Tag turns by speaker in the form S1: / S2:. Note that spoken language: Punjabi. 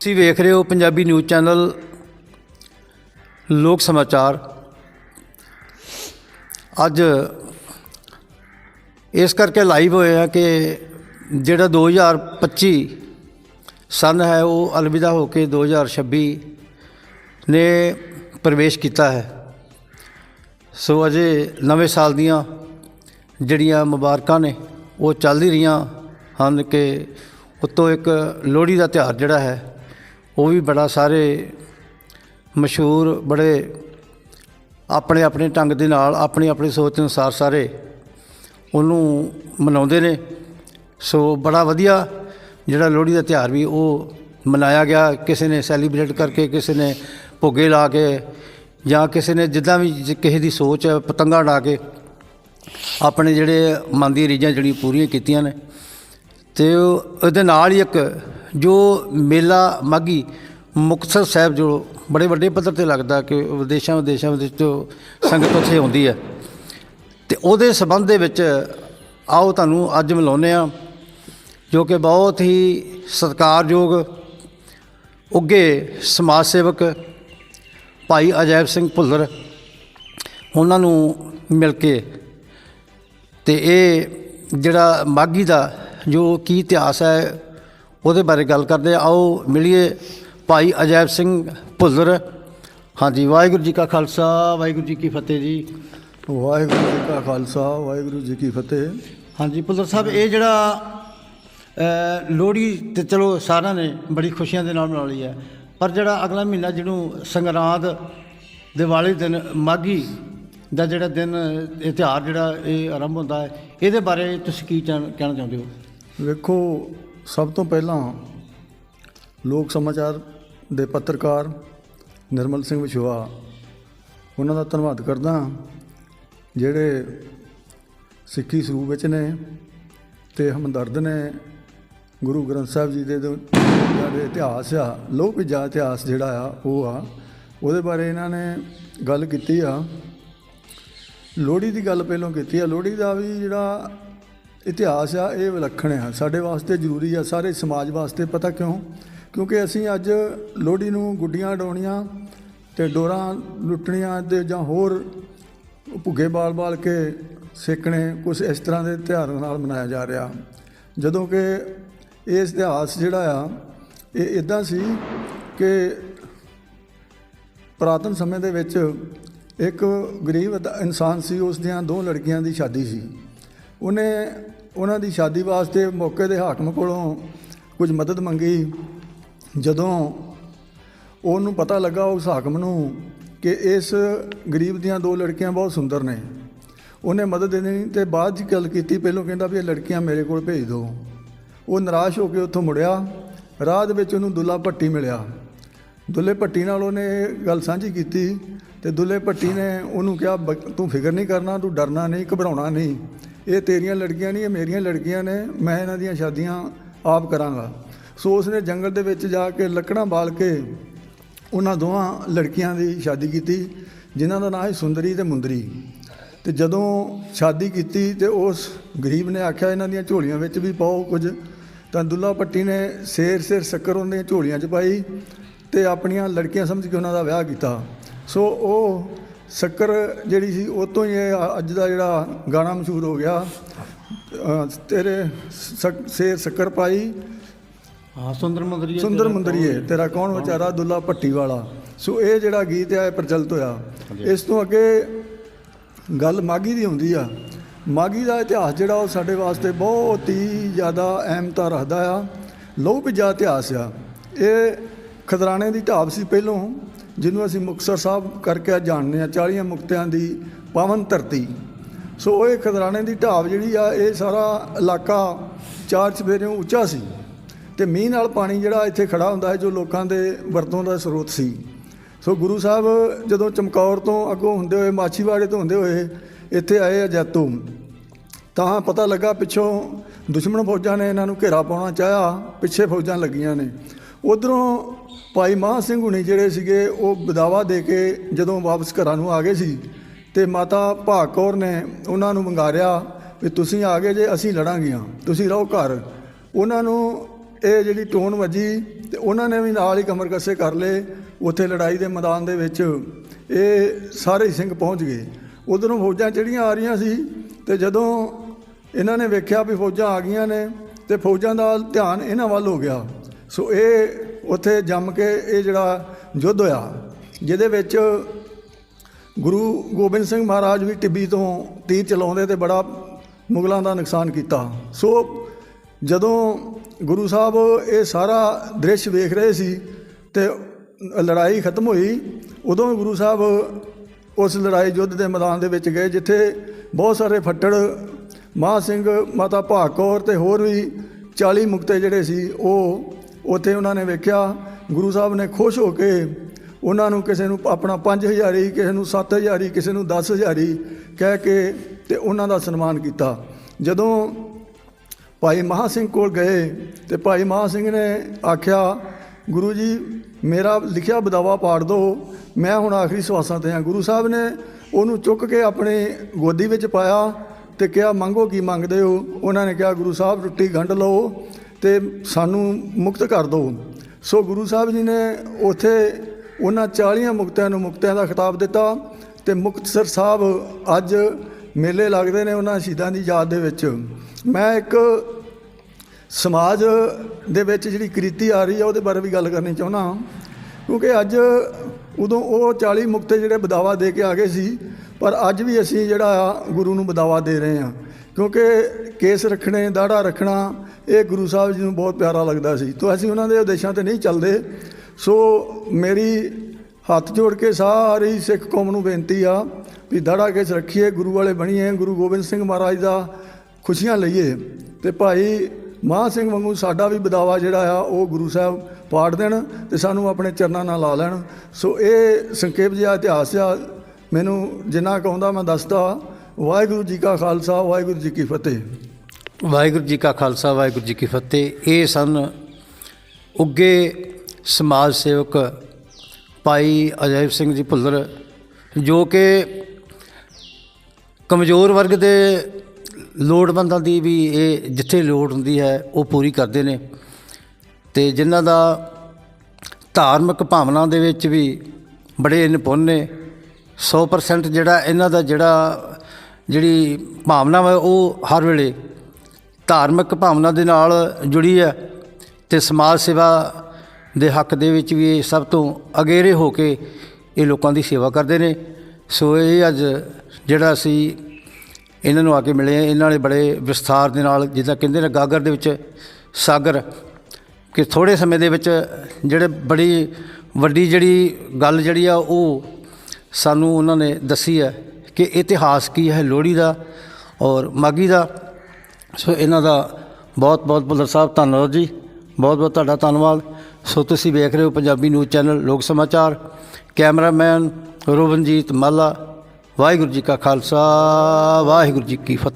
S1: ਤੁਸੀਂ ਵੇਖ ਰਹੇ ਹੋ ਪੰਜਾਬੀ ਨਿਊਜ਼ ਚੈਨਲ ਲੋਕ ਸਮਾਚਾਰ। ਅੱਜ ਇਸ ਕਰਕੇ ਲਾਈਵ ਹੋਏ ਆ ਕਿ ਜਿਹੜਾ 2025 ਸਨ ਹੈ, ਉਹ ਅਲਵਿਦਾ ਹੋ ਕੇ 2026 ਨੇ ਪ੍ਰਵੇਸ਼ ਕੀਤਾ ਹੈ। ਸੋ ਅਜੇ ਨਵੇਂ ਸਾਲ ਦੀਆਂ ਜਿਹੜੀਆਂ ਮੁਬਾਰਕਾਂ ਨੇ, ਉਹ ਚੱਲਦੀ ਰਹੀਆਂ ਹਨ ਕਿ ਉੱਤੋਂ ਇੱਕ ਲੋਹੜੀ ਦਾ ਤਿਉਹਾਰ ਜਿਹੜਾ ਹੈ ਉਹ ਵੀ ਬੜਾ ਸਾਰੇ ਮਸ਼ਹੂਰ ਬੜੇ ਆਪਣੇ ਆਪਣੇ ਢੰਗ ਦੇ ਨਾਲ ਆਪਣੀ ਆਪਣੀ ਸੋਚ ਅਨੁਸਾਰ ਸਾਰੇ ਉਹਨੂੰ ਮਨਾਉਂਦੇ ਨੇ। ਸੋ ਬੜਾ ਵਧੀਆ ਜਿਹੜਾ ਲੋਹੜੀ ਦਾ ਤਿਉਹਾਰ ਵੀ ਉਹ ਮਨਾਇਆ ਗਿਆ। ਕਿਸੇ ਨੇ ਸੈਲੀਬ੍ਰੇਟ ਕਰਕੇ ਕਿਸੇ ਨੇ ਭੁੱਗੇ ਲਾ ਕੇ ਜਾਂ ਕਿਸੇ ਨੇ ਜਿੱਦਾਂ ਵੀ ਕਿਸੇ ਦੀ ਸੋਚ ਹੈ, ਪਤੰਗਾਂ ਡਾ ਕੇ ਆਪਣੇ ਜਿਹੜੇ ਮਨ ਦੀਆਂ ਰੀਝਾਂ ਜਿਹੜੀਆਂ ਪੂਰੀਆਂ ਕੀਤੀਆਂ ਨੇ। ਤੇ ਉਹ- ਉਹਦੇ ਨਾਲ ਹੀ ਇੱਕ ਜੋ ਮੇਲਾ ਮਾਗੀ ਮੁਕਤਸਰ ਸਾਹਿਬ ਜੋ ਬੜੇ ਵੱਡੇ ਪੱਧਰ ਤੇ ਲੱਗਦਾ ਕਿ ਵਿਦੇਸ਼ਾਂ ਵਿਦੇਸ਼ਾਂ ਵਿੱਚ ਤੋਂ ਸੰਗਤ ਉੱਥੇ ਆਉਂਦੀ ਹੈ। ਤੇ ਉਹਦੇ ਸਬੰਧ ਦੇ ਵਿੱਚ ਆਓ ਤੁਹਾਨੂੰ ਅੱਜ ਮਿਲਾਉਂਦੇ ਆ ਜੋ ਕਿ ਬਹੁਤ ਹੀ ਸਤਿਕਾਰਯੋਗ ਉੱਗੇ ਸਮਾਜ ਸੇਵਕ ਭਾਈ ਅਜੈਬ ਸਿੰਘ ਭੁੱਲਰ ਉਹਨਾਂ ਨੂੰ ਮਿਲ ਕੇ ਤੇ ਇਹ ਜਿਹੜਾ ਮਾਗੀ ਦਾ ਜੋ ਕੀ ਇਤਿਹਾਸ ਹੈ ਉਹਦੇ ਬਾਰੇ ਗੱਲ ਕਰਦੇ ਹਾਂ। ਆਓ ਮਿਲੀਏ ਭਾਈ ਅਜੈਬ ਸਿੰਘ ਭੁੱਲਰ। ਹਾਂਜੀ ਵਾਹਿਗੁਰੂ ਜੀ ਕਾ ਖਾਲਸਾ ਵਾਹਿਗੁਰੂ ਜੀ ਕੀ ਫਤਿਹ ਜੀ।
S2: ਵਾਹਿਗੁਰੂ ਜੀ ਕਾ ਖਾਲਸਾ ਵਾਹਿਗੁਰੂ ਜੀ ਕੀ ਫਤਿਹ।
S1: ਹਾਂਜੀ ਭੁੱਲਰ ਸਾਹਿਬ ਇਹ ਜਿਹੜਾ ਲੋਹੜੀ ਤੇ ਚਲੋ ਸਾਰਿਆਂ ਨੇ ਬੜੀ ਖੁਸ਼ੀਆਂ ਦੇ ਨਾਲ ਮਨਾ ਲਈ ਹੈ। ਪਰ ਜਿਹੜਾ ਅਗਲਾ ਮਹੀਨਾ ਜਿਹਨੂੰ ਸੰਗਰਾਂਦ ਦੇ ਵਾਲੇ ਦਿਨ ਮਾਗੀ ਦਾ ਜਿਹੜਾ ਦਿਨ ਇਹ ਤਿਉਹਾਰ ਜਿਹੜਾ ਇਹ ਆਰੰਭ ਹੁੰਦਾ ਹੈ ਇਹਦੇ ਬਾਰੇ ਤੁਸੀਂ ਕੀ ਕਹਿਣਾ ਚਾਹੁੰਦੇ ਹੋ?
S2: ਵੇਖੋ ਸਭ ਤੋਂ ਪਹਿਲਾਂ ਲੋਕ ਸਮਾਚਾਰ ਦੇ ਪੱਤਰਕਾਰ ਨਿਰਮਲ ਸਿੰਘ ਵਿਸ਼ਵਾ ਉਹਨਾਂ ਦਾ ਧੰਨਵਾਦ ਕਰਦਾ ਜਿਹੜੇ ਸਿੱਖੀ ਸਰੂਪ ਵਿੱਚ ਨੇ ਤੇ ਹਮਦਰਦ ਨੇ, ਗੁਰੂ ਗ੍ਰੰਥ ਸਾਹਿਬ ਜੀ ਦੇ ਜਿਹੜੇ ਇਤਿਹਾਸ ਆ, ਲੋਕ ਵਿਜਾ ਇਤਿਹਾਸ ਜਿਹੜਾ ਆ, ਉਹ ਆ, ਉਹਦੇ ਬਾਰੇ ਇਹਨਾਂ ਨੇ ਗੱਲ ਕੀਤੀ ਆ। ਲੋਹੜੀ ਦੀ ਗੱਲ ਪਹਿਲਾਂ ਕੀਤੀ ਆ, ਲੋਹੜੀ ਦਾ ਵੀ ਜਿਹੜਾ ਇਤਿਹਾਸ ਆ, ਇਹ ਵਿਲੱਖਣ ਆ। ਸਾਡੇ ਵਾਸਤੇ ਜ਼ਰੂਰੀ ਆ, ਸਾਰੇ ਸਮਾਜ ਵਾਸਤੇ, ਪਤਾ ਕਿਉਂ? ਕਿਉਂਕਿ ਅਸੀਂ ਅੱਜ ਲੋਹੜੀ ਨੂੰ ਗੁੱਡੀਆਂ ਡਾਉਣੀਆਂ ਤੇ ਡੋਰਾਂ ਲੁੱਟਣੀਆਂ ਤੇ ਜਾਂ ਹੋਰ ਭੁੱਗੇ ਬਾਲ-ਬਾਲ ਕੇ ਸੇਕਣੇ ਕੁਝ ਇਸ ਤਰ੍ਹਾਂ ਦੇ ਤਿਉਹਾਰ ਨਾਲ ਮਨਾਇਆ ਜਾ ਰਿਹਾ। ਜਦੋਂ ਕਿ ਇਹ ਇਤਿਹਾਸ ਜਿਹੜਾ ਆ, ਇਹ ਇਦਾਂ ਸੀ ਕਿ ਪੁਰਾਤਨ ਸਮੇਂ ਦੇ ਵਿੱਚ ਇੱਕ ਗਰੀਬ ਇਨਸਾਨ ਸੀ, ਉਸ ਦੀਆਂ ਦੋ ਲੜਕੀਆਂ ਦੀ ਸ਼ਾਦੀ ਸੀ। ਉਹਨੇ ਉਹਨਾਂ ਦੀ ਸ਼ਾਦੀ ਵਾਸਤੇ ਮੌਕੇ ਦੇ ਹਾਕਮ ਕੋਲੋਂ ਕੁਝ ਮਦਦ ਮੰਗੀ। ਜਦੋਂ ਉਹਨੂੰ ਪਤਾ ਲੱਗਾ, ਉਸ ਹਾਕਮ ਨੂੰ ਕਿ ਇਸ ਗਰੀਬ ਦੀਆਂ ਦੋ ਲੜਕੀਆਂ ਬਹੁਤ ਸੁੰਦਰ ਨੇ। ਉਹਨੇ ਮਦਦ ਦੇਣੀ ਤੇ ਬਾਅਦ 'ਚ ਗੱਲ ਕੀਤੀ, ਪਹਿਲੋਂ ਕਹਿੰਦਾ ਵੀ ਇਹ ਲੜਕੀਆਂ ਮੇਰੇ ਕੋਲ ਭੇਜ ਦਿਓ ਉਹ ਨਿਰਾਸ਼ ਹੋ ਕੇ ਉੱਥੋਂ ਮੁੜਿਆ। ਰਾਹ ਦੇ ਵਿੱਚ ਉਹਨੂੰ ਦੁੱਲਾ ਭੱਟੀ ਮਿਲਿਆ। ਦੁੱਲੇ ਭੱਟੀ ਨਾਲ ਉਹਨੇ ਗੱਲ ਸਾਂਝੀ ਕੀਤੀ ਤੇ ਦੁੱਲੇ ਭੱਟੀ ਨੇ ਉਹਨੂੰ ਕਿਹਾ, "ਬ- ਤੂੰ ਫਿਕਰ ਨਹੀਂ ਕਰਨਾ, ਤੂੰ ਡਰਨਾ ਨਹੀਂ, ਘਬਰਾਉਣਾ ਨਹੀਂ। ਇਹ ਤੇਰੀਆਂ ਲੜਕੀਆਂ ਨਹੀਂ, ਇਹ ਮੇਰੀਆਂ ਲੜਕੀਆਂ ਨੇ, ਮੈਂ ਇਹਨਾਂ ਦੀਆਂ ਸ਼ਾਦੀਆਂ ਆਪ ਕਰਾਂਗਾ। ਸੋ ਉਸਨੇ ਜੰਗਲ ਦੇ ਵਿੱਚ ਜਾ ਕੇ ਲੱਕੜਾਂ ਬਾਲ ਕੇ ਉਹਨਾਂ ਦੋਵਾਂ ਲੜਕੀਆਂ ਦੀ ਸ਼ਾਦੀ ਕੀਤੀ, ਜਿਨ੍ਹਾਂ ਦਾ ਨਾਮ ਹੈ ਸੁੰਦਰੀ ਤੇ ਮੁੰਦਰੀ। ਤੇ ਜਦੋਂ ਸ਼ਾਦੀ ਕੀਤੀ ਤੇ ਉਸ ਗਰੀਬ ਨੇ ਆਖਿਆ, ਇਹਨਾਂ ਦੀਆਂ ਝੋਲੀਆਂ ਵਿੱਚ ਵੀ ਪਾਓ ਕੁਝ। ਤਾਂ ਦੁੱਲਾ ਭੱਟੀ ਨੇ ਸੇਰ ਸੇਰ ਸ਼ੱਕਰ ਉਹਨਾਂ ਦੀਆਂ ਝੋਲੀਆਂ 'ਚ ਪਾਈ ਤੇ ਆਪਣੀਆਂ ਲੜਕੀਆਂ ਸਮਝ ਕੇ ਉਹਨਾਂ ਦਾ ਵਿਆਹ ਕੀਤਾ। ਸੋ ਉਹ ਸ਼ੱਕਰ ਜਿਹੜੀ ਸੀ ਉਹ ਤੋਂ ਹੀ ਇਹ ਅੱਜ ਦਾ ਜਿਹੜਾ ਗਾਣਾ ਮਸ਼ਹੂਰ ਹੋ ਗਿਆ। ਤੇਰੇ ਸ- ਸ਼ੱਕਰ ਪਾਈ।
S1: ਹਾਂ ਸੁੰਦਰ ਮੁੰਦਰੀਏ
S2: ਸੁੰਦਰ ਮੁੰਦਰੀਏ ਤੇਰਾ ਕੌਣ ਵਿਚਾਰਾ ਦੁੱਲਾ ਭੱਟੀ ਵਾਲਾ। ਸੋ ਇਹ ਜਿਹੜਾ ਗੀਤ ਆ ਇਹ ਪ੍ਰਚਲਿਤ ਹੋਇਆ। ਇਸ ਤੋਂ ਅੱਗੇ ਗੱਲ ਮਾਗੀ ਦੀ ਹੁੰਦੀ ਆ। ਮਾਗੀ ਦਾ ਇਤਿਹਾਸ ਜਿਹੜਾ ਉਹ ਸਾਡੇ ਵਾਸਤੇ ਬਹੁਤ ਹੀ ਜ਼ਿਆਦਾ ਅਹਿਮਤਾ ਰੱਖਦਾ ਆ। ਲਹੂ ਭਿੱਜਾ ਇਤਿਹਾਸ ਆ। ਇਹ ਖਦਰਾਣੇ ਦੀ ਢਾਬ ਸੀ ਪਹਿਲੋਂ। ਜਿਹਨੂੰ ਅਸੀਂ ਮੁਕਤਸਰ ਸਾਹਿਬ ਕਰਕੇ ਅੱਜ ਜਾਣਦੇ ਆ 40 ਮੁਕਤਿਆਂ ਦੀ ਪਾਵਨ ਧਰਤੀ। ਸੋ ਇਹ ਖਦਰਾਣੇ ਦੀ ਢਾਬ ਜਿਹੜੀ ਆ, ਇਹ ਸਾਰਾ ਇਲਾਕਾ ਚਾਰ ਚਫੇਰਿਓਂ ਉੱਚਾ ਸੀ ਤੇ ਮੀਂਹ ਨਾਲ ਪਾਣੀ ਜਿਹੜਾ ਇੱਥੇ ਖੜਾ ਹੁੰਦਾ ਹੈ ਜੋ ਲੋਕਾਂ ਦੇ ਵਰਤੋਂ ਦਾ ਸਰੋਤ ਸੀ। ਸੋ ਗੁਰੂ ਸਾਹਿਬ ਜਦੋਂ ਚਮਕੌਰ ਤੋਂ ਅੱਗੋਂ ਹੁੰਦੇ ਹੋਏ, ਮਾਛੀਵਾੜੇ ਤੋਂ ਹੁੰਦੇ ਹੋਏ ਇੱਥੇ ਆਏ ਆ ਜੈਤੋ, ਤਾਂ ਪਤਾ ਲੱਗਾ ਪਿੱਛੋਂ ਦੁਸ਼ਮਣ ਫੌਜਾਂ ਨੇ ਇਹਨਾਂ ਨੂੰ ਘੇਰਾ ਪਾਉਣਾ ਚਾਹਿਆ, ਪਿੱਛੇ ਫੌਜਾਂ ਲੱਗੀਆਂ ਨੇ। ਉਧਰੋਂ ਭਾਈ ਮਾਹ ਸਿੰਘ ਹੁਣੀ ਜਿਹੜੇ ਸੀਗੇ, ਉਹ ਬਦਾਵਾ ਦੇ ਕੇ ਜਦੋਂ ਵਾਪਸ ਘਰਾਂ ਨੂੰ ਆ ਗਏ ਸੀ ਤੇ ਮਾਤਾ ਭਾਗ ਕੌਰ ਨੇ ਉਹਨਾਂ ਨੂੰ ਮੰਗਾਰਿਆ ਵੀ ਤੁਸੀਂ ਆ ਗਏ ਜੇ, ਅਸੀਂ ਲੜਾਂਗੀਆਂ ਤੁਸੀਂ ਰਹੋ ਘਰ। ਉਹਨਾਂ ਨੂੰ ਇਹ ਜਿਹੜੀ ਟੋਨ ਵੱਜੀ ਤੇ ਉਹਨਾਂ ਨੇ ਵੀ ਨਾਲ ਹੀ ਕਮਰ ਕੱਸੇ ਕਰ ਲਏ ਉੱਥੇ ਲੜਾਈ ਦੇ ਮੈਦਾਨ ਦੇ ਵਿੱਚ। ਇਹ ਸਾਰੇ ਹੀ ਸਿੰਘ ਪਹੁੰਚ ਗਏ। ਉਧਰੋਂ ਫੌਜਾਂ ਚੜੀਆਂ ਆ ਰਹੀਆਂ ਸੀ ਤੇ ਜਦੋਂ ਇਹਨਾਂ ਨੇ ਵੇਖਿਆ ਵੀ ਫੌਜਾਂ ਆ ਗਈਆਂ ਨੇ ਤੇ ਫੌਜਾਂ ਦਾ ਧਿਆਨ ਇਹਨਾਂ ਵੱਲ ਹੋ ਗਿਆ। ਸੋ ਇਹ ਉੱਥੇ ਜੰਮ ਕੇ ਇਹ ਜਿਹੜਾ ਯੁੱਧ ਹੋਇਆ, ਜਿਹਦੇ ਵਿੱਚ ਗੁਰੂ ਗੋਬਿੰਦ ਸਿੰਘ ਮਹਾਰਾਜ ਵੀ ਟਿੱਬੀ ਤੋਂ ਤੀਰ ਚਲਾਉਂਦੇ ਤੇ ਬੜਾ ਮੁਗਲਾਂ ਦਾ ਨੁਕਸਾਨ ਕੀਤਾ। ਸੋ ਜਦੋਂ ਗੁਰੂ ਸਾਹਿਬ ਇਹ ਸਾਰਾ ਦ੍ਰਿਸ਼ ਵੇਖ ਰਹੇ ਸੀ ਤੇ ਲੜਾਈ ਖਤਮ ਹੋਈ, ਉਦੋਂ ਗੁਰੂ ਸਾਹਿਬ ਉਸ ਲੜਾਈ ਯੁੱਧ ਦੇ ਮੈਦਾਨ ਦੇ ਵਿੱਚ ਗਏ, ਜਿੱਥੇ ਬਹੁਤ ਸਾਰੇ ਫੱਟੜ, ਮਹਾਂ ਸਿੰਘ, ਮਾਤਾ ਭਾਗ ਕੌਰ ਤੇ ਹੋਰ ਵੀ 40 ਮੁਕਤੇ ਜਿਹੜੇ ਸੀ, ਉਹ ਉੱਥੇ ਉਹਨਾਂ ਨੇ ਵੇਖਿਆ, ਗੁਰੂ ਸਾਹਿਬ ਨੇ ਖੁਸ਼ ਹੋ ਕੇ ਉਹਨਾਂ ਨੂੰ ਕਿਸੇ ਨੂੰ ਆਪਣਾ 5000 ਹੀ, ਕਿਸੇ ਨੂੰ 7000 ਹੀ, ਕਿਸੇ ਨੂੰ 10000 ਹੀ ਕਹਿ ਕੇ ਤੇ ਉਹਨਾਂ ਦਾ ਸਨਮਾਨ ਕੀਤਾ। ਜਦੋਂ ਭਾਈ ਮਹਾ ਸਿੰਘ ਕੋਲ ਗਏ ਤੇ ਭਾਈ ਮਹਾ ਸਿੰਘ ਨੇ ਆਖਿਆ, ਗੁਰੂ ਜੀ, ਮੇਰਾ ਲਿਖਿਆ ਬਦਾਵਾ ਪਾੜ ਦਿਓ ਮੈਂ ਹੁਣ ਆਖਰੀ ਸਵਾਸਾਂ ਤੇ ਹਾਂ। ਗੁਰੂ ਸਾਹਿਬ ਨੇ ਉਹਨੂੰ ਚੁੱਕ ਕੇ ਆਪਣੇ ਗੋਦੀ ਵਿੱਚ ਪਾਇਆ ਤੇ ਕਿਹਾ, ਮੰਗੋ ਕੀ ਮੰਗਦੇ ਹੋ? ਉਹਨਾਂ ਨੇ ਕਿਹਾ, ਗੁਰੂ ਸਾਹਿਬ, ਰੋਟੀ ਗੰਢ ਲਓ। ਤੇ ਸਾਨੂੰ ਮੁਕਤ ਕਰ ਦਿਓ ਸੋ ਗੁਰੂ ਸਾਹਿਬ ਜੀ ਨੇ ਉਥੇ ਉਹਨਾਂ 40 ਮੁਕਤਿਆਂ ਨੂੰ ਮੁਕਤਿਆਂ ਦਾ ਖਿਤਾਬ ਦਿੱਤਾ ਤੇ ਮੁਕਤਸਰ ਸਾਹਿਬ ਅੱਜ ਮੇਲੇ ਲੱਗਦੇ ਨੇ ਉਹਨਾਂ ਸ਼ਹੀਦਾਂ ਦੀ ਯਾਦ ਦੇ ਵਿੱਚ। ਮੈਂ ਇੱਕ ਸਮਾਜ ਦੇ ਵਿੱਚ ਜਿਹੜੀ ਕ੍ਰਿਤੀ ਆ ਰਹੀ ਹੈ ਉਹਦੇ ਬਾਰੇ ਵੀ ਗੱਲ ਕਰਨੀ ਚਾਹੁੰਦਾ ਹਾਂ। ਕਿਉਂਕਿ ਅੱਜ ਉਦੋਂ ਉਹ 40 ਮੁਕਤੇ ਜਿਹੜੇ ਬਦਾਵਾ ਦੇ ਕੇ ਆ ਗਏ ਸੀ, ਪਰ ਅੱਜ ਵੀ ਅਸੀਂ ਜਿਹੜਾ ਆ ਗੁਰੂ ਨੂੰ ਬਦਾਵਾ ਦੇ ਰਹੇ ਹਾਂ। ਕਿਉਂਕਿ ਕੇਸ ਰੱਖਣੇ, ਦਾੜਾ ਰੱਖਣਾ ਇਹ ਗੁਰੂ ਸਾਹਿਬ ਜੀ ਨੂੰ ਬਹੁਤ ਪਿਆਰਾ ਲੱਗਦਾ ਸੀ। ਤੋਂ ਅਸੀਂ ਉਹਨਾਂ ਦੇ ਉਦੇਸ਼ਾਂ ਤੇ ਨਹੀਂ ਚੱਲਦੇ। ਸੋ ਮੇਰੀ ਹੱਥ ਜੋੜ ਕੇ ਸਾਰੀ ਸਿੱਖ ਕੌਮ ਨੂੰ ਬੇਨਤੀ ਆ ਵੀ ਦਾੜਾ ਕੇਸ ਰੱਖੀਏ, ਗੁਰੂ ਵਾਲੇ ਬਣੀਏ, ਗੁਰੂ ਗੋਬਿੰਦ ਸਿੰਘ ਮਹਾਰਾਜ ਦਾ ਖੁਸ਼ੀਆਂ ਲਈਏ। ਤੇ ਭਾਈ ਮਹਾਂ ਸਿੰਘ ਵਾਂਗੂ ਸਾਡਾ ਵੀ ਬਦਾਵਾ ਜਿਹੜਾ ਆ, ਉਹ ਗੁਰੂ ਸਾਹਿਬ ਪਾੜ ਦੇਣ ਤੇ ਸਾਨੂੰ ਆਪਣੇ ਚਰਨਾਂ ਨਾਲ ਲਾ ਲੈਣ। ਸੋ ਇਹ ਸੰਖੇਪ ਜਿਹਾ ਇਤਿਹਾਸ ਆ। ਮੈਨੂੰ ਜਿੰਨਾ ਕਹੁੰਦਾ ਮੈਂ ਦੱਸਦਾ। ਵਾਹਿਗੁਰੂ ਜੀ ਕਾ ਖਾਲਸਾ, ਵਾਹਿਗੁਰੂ ਜੀ ਕੀ ਫਤਿਹ।
S1: ਵਾਹਿਗੁਰੂ ਜੀ ਕਾ ਖਾਲਸਾ, ਵਾਹਿਗੁਰੂ ਜੀ ਕੀ ਫਤਿਹ। ਇਹ ਸਨ ਉੱਗੇ ਸਮਾਜ ਸੇਵਕ ਭਾਈ ਅਜੈਬ ਸਿੰਘ ਜੀ ਭੁੱਲਰ, ਜੋ ਕਿ ਕਮਜ਼ੋਰ ਵਰਗ ਦੇ ਲੋੜਵੰਦਾਂ ਦੀ ਵੀ ਇਹ ਜਿੱਥੇ ਲੋੜ ਹੁੰਦੀ ਹੈ, ਉਹ ਪੂਰੀ ਕਰਦੇ ਨੇ। ਤੇ ਜਿਨ੍ਹਾਂ ਦਾ ਧਾਰਮਿਕ ਭਾਵਨਾ ਦੇ ਵਿੱਚ ਵੀ ਬੜੇ ਨਿਪੁੰਨ ਨੇ 100% ਜਿਹੜਾ ਇਹਨਾਂ ਦਾ ਜਿਹੜਾ ਜਿਹੜੀ ਭਾਵਨਾ ਵਾ ਉਹ ਹਰ ਵੇਲੇ ਧਾਰਮਿਕ ਭਾਵਨਾ ਦੇ ਨਾਲ ਜੁੜੀ ਹੈ ਤੇ ਸਮਾਜ ਸੇਵਾ ਦੇ ਹੱਕ ਦੇ ਵਿੱਚ ਵੀ ਇਹ ਸਭ ਤੋਂ ਅਗੇਰੇ ਹੋ ਕੇ ਇਹ ਲੋਕਾਂ ਦੀ ਸੇਵਾ ਕਰਦੇ ਨੇ। ਸੋ ਇਹ ਅੱਜ ਜਿਹੜਾ ਅਸੀਂ ਇਹਨਾਂ ਨੂੰ ਆ ਕੇ ਮਿਲੇ ਇਹਨਾਂ ਨੇ ਬੜੇ ਵਿਸਥਾਰ ਦੇ ਨਾਲ, ਜਿੱਦਾਂ ਕਹਿੰਦੇ ਨੇ ਗਾਗਰ ਦੇ ਵਿੱਚ ਸਾਗਰ, ਕਿ ਥੋੜੇ ਸਮੇਂ ਦੇ ਵਿੱਚ ਜਿਹੜੇ ਬੜੀ ਵੱਡੀ ਜਿਹੜੀ ਗੱਲ ਜਿਹੜੀ ਆ, ਉਹ ਸਾਨੂੰ ਉਹਨਾਂ ਨੇ ਦੱਸੀ ਹੈ ਕਿ ਇਤਿਹਾਸ ਕੀ ਹੈ ਲੋਹੜੀ ਦਾ ਔਰ ਮਾਗੀ ਦਾ। ਸੋ ਇਹਨਾਂ ਦਾ ਬਹੁਤ ਬਹੁਤ ਭੁੱਲਰ ਸਾਹਿਬ, ਧੰਨਵਾਦ ਜੀ। ਬਹੁਤ ਬਹੁਤ ਤੁਹਾਡਾ ਧੰਨਵਾਦ। ਸੋ ਤੁਸੀਂ ਵੇਖ ਰਹੇ ਹੋ ਪੰਜਾਬੀ ਨਿਊਜ਼ ਚੈਨਲ ਲੋਕ ਸਮਾਚਾਰ। ਕੈਮਰਾਮੈਨ ਰੋਬਨਜੀਤ ਮਾਲਾ, ਵਾਹਿਗੁਰੂ ਜੀ ਕਾ ਖਾਲਸਾ, ਵਾਹਿਗੁਰੂ ਜੀ ਕੀ ਫਤਿਹ।